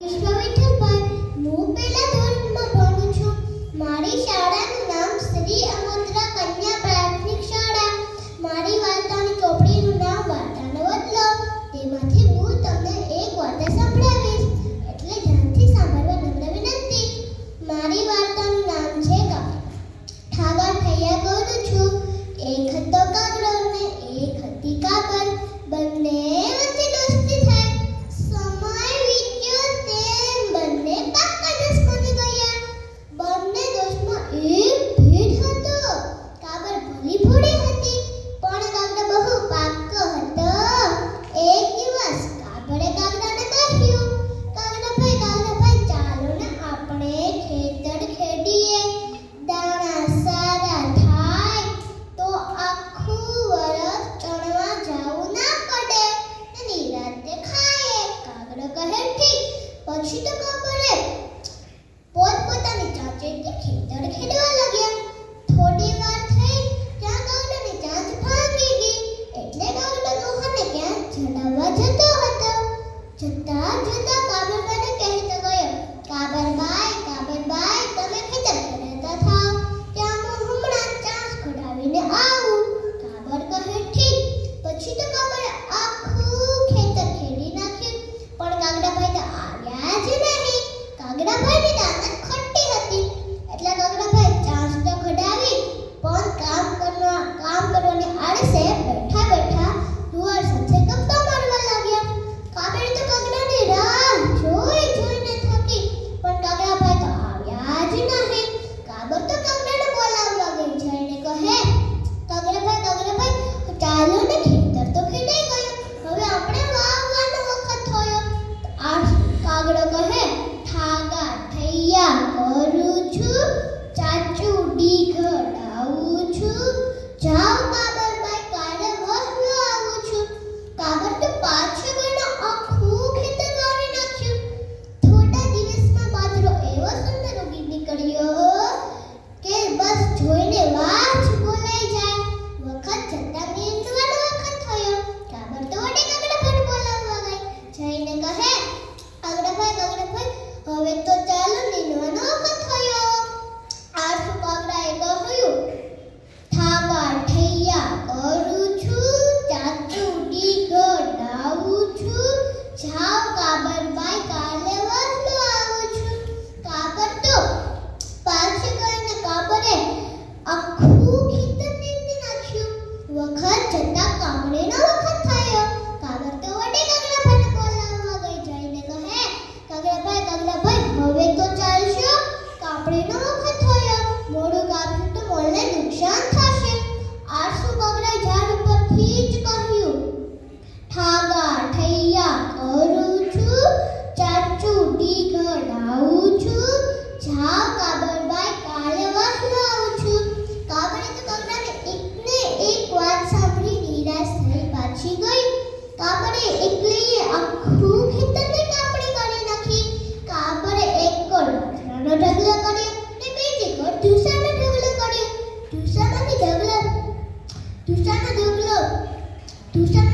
વિશ્વ વિઠ્ઠલ પર હું પહેલા ધોરણમાં ભણું છું. મારી શાળા Tú